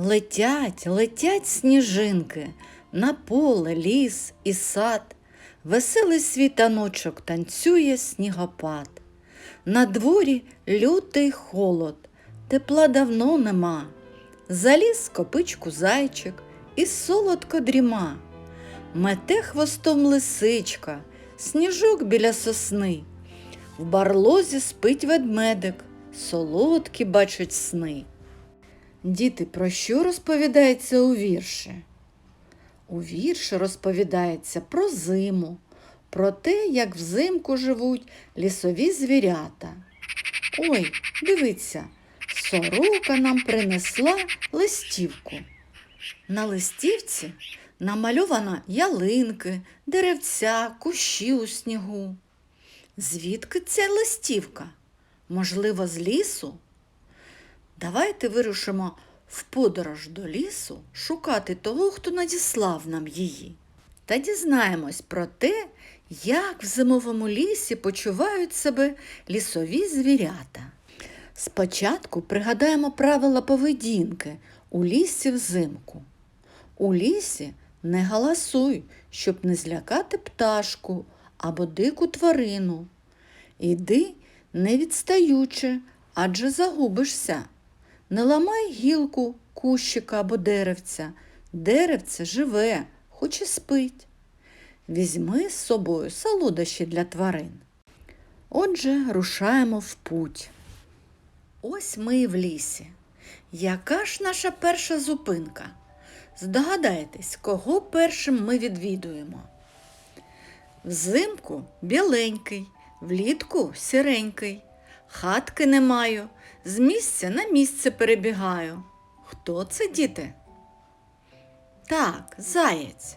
Летять, летять сніжинки на поле, ліс і сад. Веселий світаночок танцює снігопад. На дворі лютий холод, тепла давно нема. Заліз копичку зайчик і солодко дріма. Мете хвостом лисичка, сніжок біля сосни. В барлозі спить ведмедик, солодкі бачить сни. Діти, про що розповідається у вірші? У вірші розповідається про зиму, про те, як взимку живуть лісові звірята. Ой, дивіться, сорока нам принесла листівку. На листівці намальовано ялинки, деревця, кущі у снігу. Звідки ця листівка? Можливо, з лісу? Давайте вирушимо в подорож до лісу шукати того, хто надіслав нам її. Та дізнаємось про те, як в зимовому лісі почувають себе лісові звірята. Спочатку пригадаємо правила поведінки у лісі взимку. У лісі не галасуй, щоб не злякати пташку або дику тварину. Іди не відстаючи, адже загубишся. Не ламай гілку, кущика або деревця. Деревце живе, хоч і спить. Візьми з собою солодощі для тварин. Отже, рушаємо в путь. Ось ми і в лісі. Яка ж наша перша зупинка? Здогадайтесь, кого першим ми відвідуємо? Взимку біленький, влітку сіренький. Хатки не маю, з місця на місце перебігаю. Хто це, діти? Так, заєць.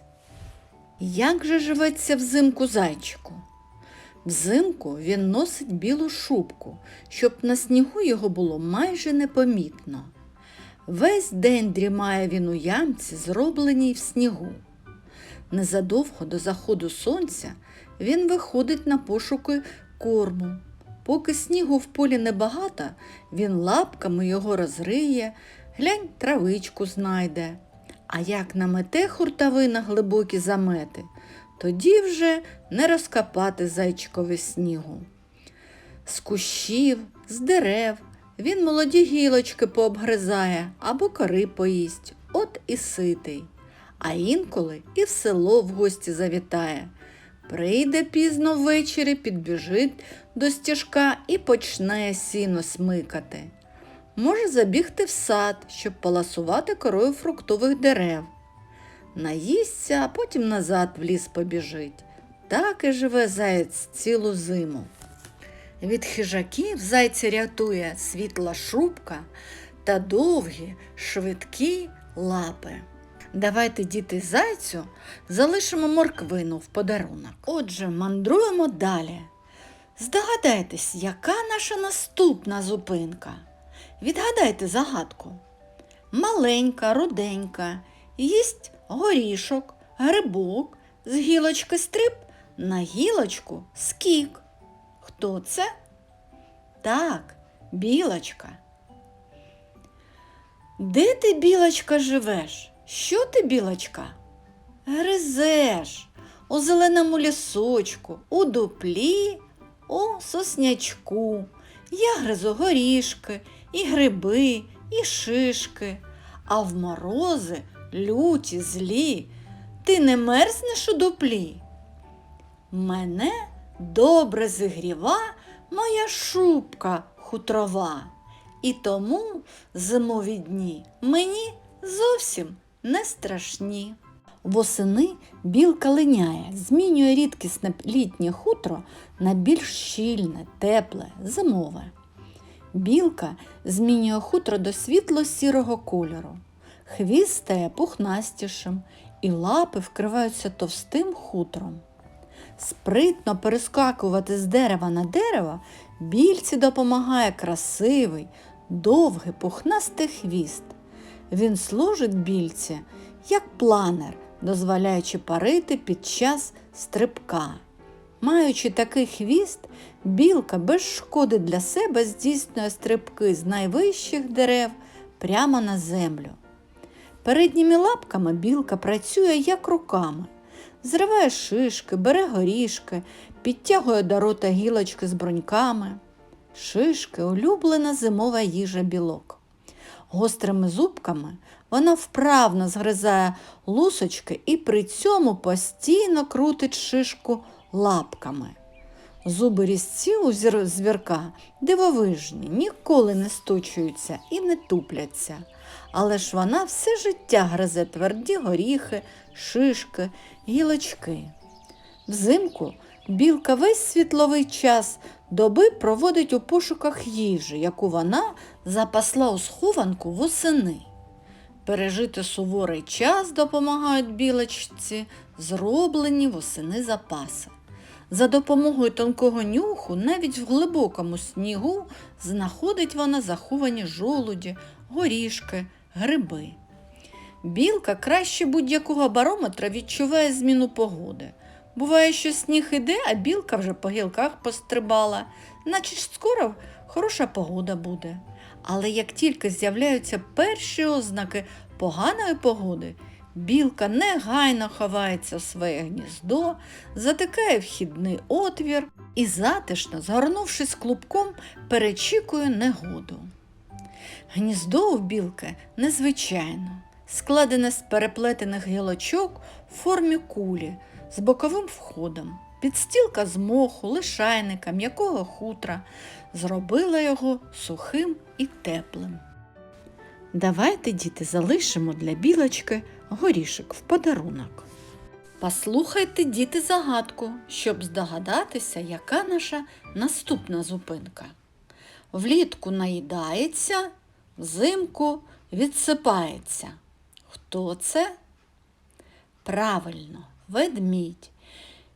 Як же живеться взимку зайчику? Взимку він носить білу шубку, щоб на снігу його було майже непомітно. Весь день дрімає він у ямці, зробленій в снігу. Незадовго до заходу сонця він виходить на пошуки корму. Поки снігу в полі небагато, він лапками його розриє, глянь травичку знайде. А як намете хуртовина глибокі замети, тоді вже не розкопати зайчикові снігу. З кущів, з дерев він молоді гілочки пообгризає або кори поїсть, от і ситий. А інколи і в село в гості завітає. Прийде пізно ввечері, підбіжить до стіжка і почне сіно смикати. Може забігти в сад, щоб поласувати корою фруктових дерев. Наїсться, а потім назад в ліс побіжить. Так і живе заєць цілу зиму. Від хижаків зайця рятує світла шубка та довгі, швидкі лапи. Давайте, діти, зайцю, залишимо морквину в подарунок. Отже, мандруємо далі. Здогадайтесь, яка наша наступна зупинка? Відгадайте загадку. Маленька, руденька, їсть горішок, грибок, з гілочки стрип на гілочку скік. Хто це? Так, білочка. Де ти, білочка, живеш? Що ти, білочка? Гризеш у зеленому лісочку, у дуплі, у соснячку. Я гризу горішки, і гриби, і шишки, а в морози люті, злі. Ти не мерзнеш у дуплі? Мене добре зігріва моя шубка хутрова, і тому зимові дні мені зовсім не страшні. Восени білка линяє, змінює рідкісне літнє хутро на більш щільне, тепле, зимове. Білка змінює хутро до світло-сірого кольору. Хвіст стає пухнастішим, і лапи вкриваються товстим хутром. Спритно перескакувати з дерева на дерево більці допомагає красивий, довгий пухнастий хвіст. Він служить більці як планер, дозволяючи парити під час стрибка. Маючи такий хвіст, білка без шкоди для себе здійснює стрибки з найвищих дерев прямо на землю. Передніми лапками білка працює як руками. Зриває шишки, бере горішки, підтягує до рота гілочки з бруньками. Шишки улюблена зимова їжа білок. Гострими зубками вона вправно згризає лусочки і при цьому постійно крутить шишку лапками. Зуби різці у звірка дивовижні, ніколи не сточуються і не тупляться. Але ж вона все життя гризе тверді горіхи, шишки, гілочки. Взимку білка весь світловий час доби проводить у пошуках їжі, яку вона запасла у схованку восени. Пережити суворий час допомагають білочці зроблені восени запаси. За допомогою тонкого нюху навіть в глибокому снігу знаходить вона заховані жолуді, горішки, гриби. Білка краще будь-якого барометра відчуває зміну погоди. Буває, що сніг іде, а білка вже по гілках пострибала, наче ж скоро хороша погода буде. Але як тільки з'являються перші ознаки поганої погоди, білка негайно ховається в своє гніздо, затикає вхідний отвір і затишно, згорнувшись клубком, перечікує негоду. Гніздо у білки незвичайно, складене з переплетених гілочок в формі кулі з боковим входом. Підстілка з моху, лишайника, м'якого хутра зробила його сухим і теплим. Давайте, діти, залишимо для білочки горішок в подарунок. Послухайте, діти, загадку, щоб здогадатися, яка наша наступна зупинка. Влітку наїдається, взимку відсипається. Хто це? Правильно, ведмідь.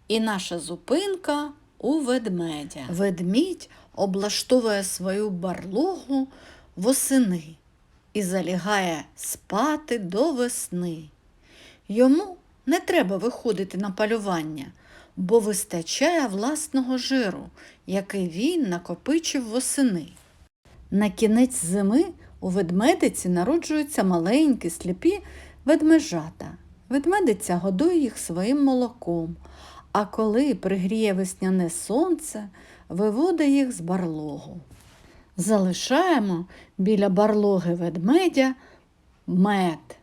І наша зупинка у ведмедя. Ведмідь облаштовує свою барлогу восени і залягає спати до весни. Йому не треба виходити на полювання, бо вистачає власного жиру, який він накопичив восени. На кінець зими у ведмедиці народжуються маленькі сліпі ведмежата. Ведмедиця годує їх своїм молоком, а коли пригріє весняне сонце, виводить їх з барлогу. Залишаємо біля барлоги ведмедя мед.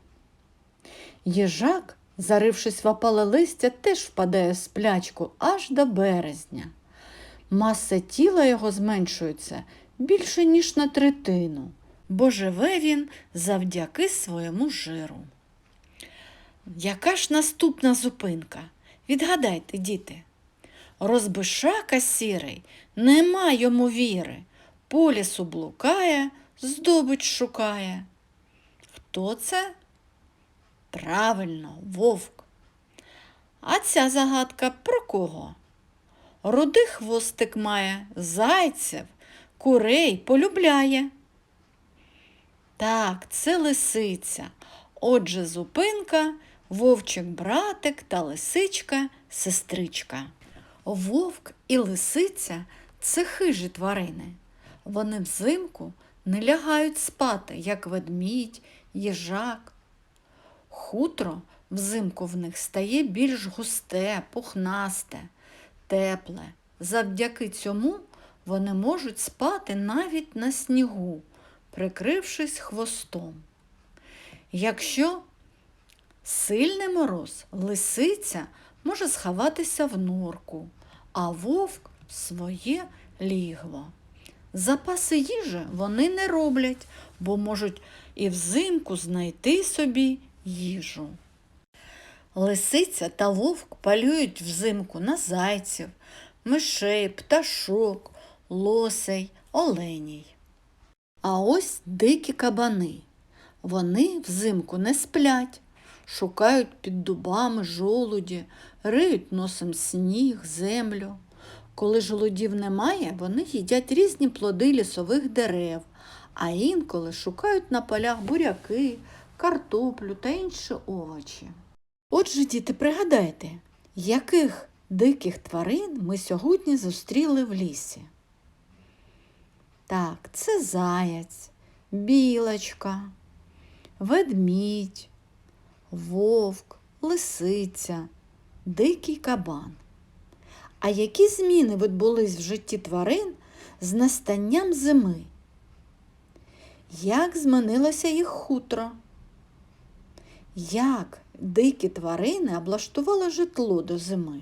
Їжак, зарившись в опале листя, теж впадає в сплячку аж до березня. Маса тіла його зменшується більше, ніж на третину, бо живе він завдяки своєму жиру. Яка ж наступна зупинка? Відгадайте, діти. Розбишака сірий, нема йому віри, по лісу блукає, здобич шукає. Хто це? Правильно, вовк. А ця загадка про кого? Рудий хвостик має, зайцев, курей полюбляє. Так, це лисиця. Отже, зупинка, вовчик братик та лисичка сестричка. Вовк і лисиця це хижі тварини. Вони взимку не лягають спати, як ведмідь, їжак. Хутро взимку в них стає більш густе, пухнасте, тепле. Завдяки цьому вони можуть спати навіть на снігу, прикрившись хвостом. Якщо сильний мороз, лисиця може сховатися в норку, а вовк своє лігво. Запаси їжі вони не роблять, бо можуть і взимку знайти собі їжу. Лисиця та вовк полюють взимку на зайців, мишей, пташок, лосей, оленій. А ось дикі кабани. Вони взимку не сплять, шукають під дубами жолуді, риють носом сніг, землю. Коли жолудів немає, вони їдять різні плоди лісових дерев, а інколи шукають на полях буряки, картоплю та інші овочі. Отже, діти, пригадайте, яких диких тварин ми сьогодні зустріли в лісі? Так, це заяць, білочка, ведмідь, вовк, лисиця, дикий кабан. А які зміни відбулись в житті тварин з настанням зими? Як змінилося їх хутро? Як дикі тварини облаштували житло до зими?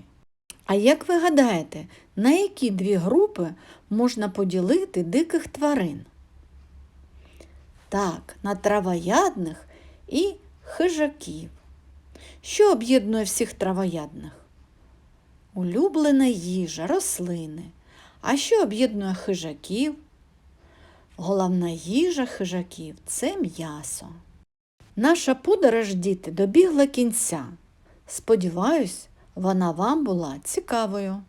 А як ви гадаєте, на які дві групи можна поділити диких тварин? Так, на травоядних і хижаків. Що об'єднує всіх травоядних? Улюблена їжа, рослини. А що об'єднує хижаків? Головна їжа хижаків це м'ясо. Наша подорож, діти, добігла кінця. Сподіваюсь, вона вам була цікавою.